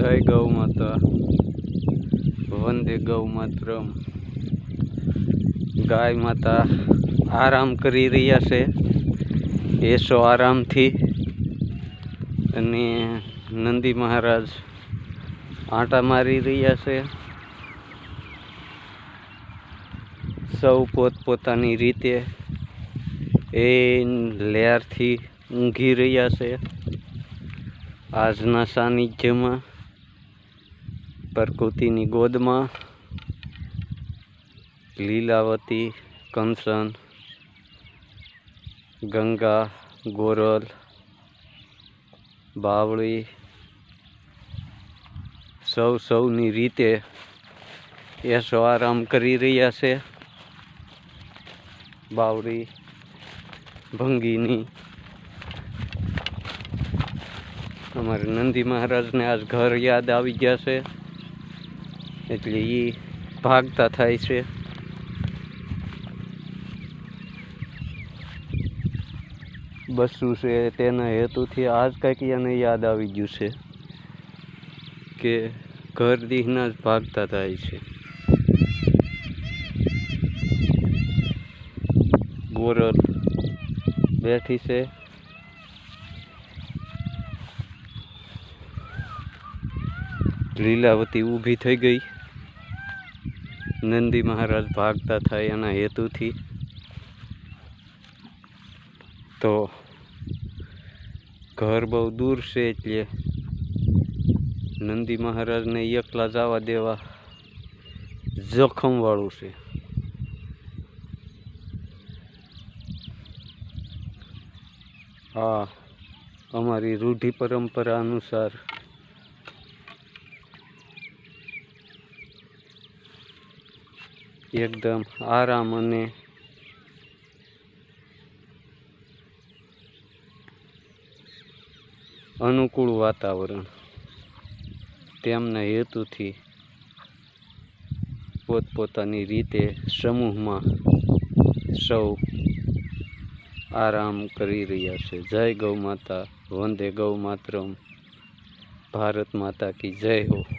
જય ગૌ માતા. વંદે ગૌ માતરમ. ગાય માતા આરામ કરી રહ્યા છે. એસો આરામથી. અને નંદી મહારાજ આંટા મારી રહ્યા છે. સૌ પોતપોતાની રીતે એ લેરથી ઊંઘી રહ્યા છે. આજના સાનિધ્યમાં પ્રકૃતિની ગોદમાં, લીલાવતી કંસન, ગંગા, ગોરલ, બાવળી, સૌ સૌની રીતે એસો આરામ કરી રહ્યા છે. બાવળી, ભંગીની. અમારે નંદી મહારાજને આજ ઘર યાદ આવી ગયા છે. એટલે એ ભાગતા થાય છે. બસું છે તેના હેતુથી આજ કંઈક એને યાદ આવી ગયું છે કે ઘર દીહના જ ભાગતા થાય છે. ગોરલ બેઠી છે. લીલાવતી ઊભી થઈ ગઈ. નંદી મહારાજ ભાગતા થાય એના હેતુથી. તો ઘર બહુ દૂર છે એટલે નંદી મહારાજને એકલા જવા દેવા જોખમવાળું છે. આ અમારી રૂઢિ પરંપરા અનુસાર એકદમ આરામ અને અનુકૂળ વાતાવરણ તેમના હેતુથી પોતપોતાની રીતે સમૂહમાં સૌ આરામ કરી રહ્યા છે. જય ગૌ માતા, વંદે ગૌ માતરમ, ભારત માતા કી જય હો.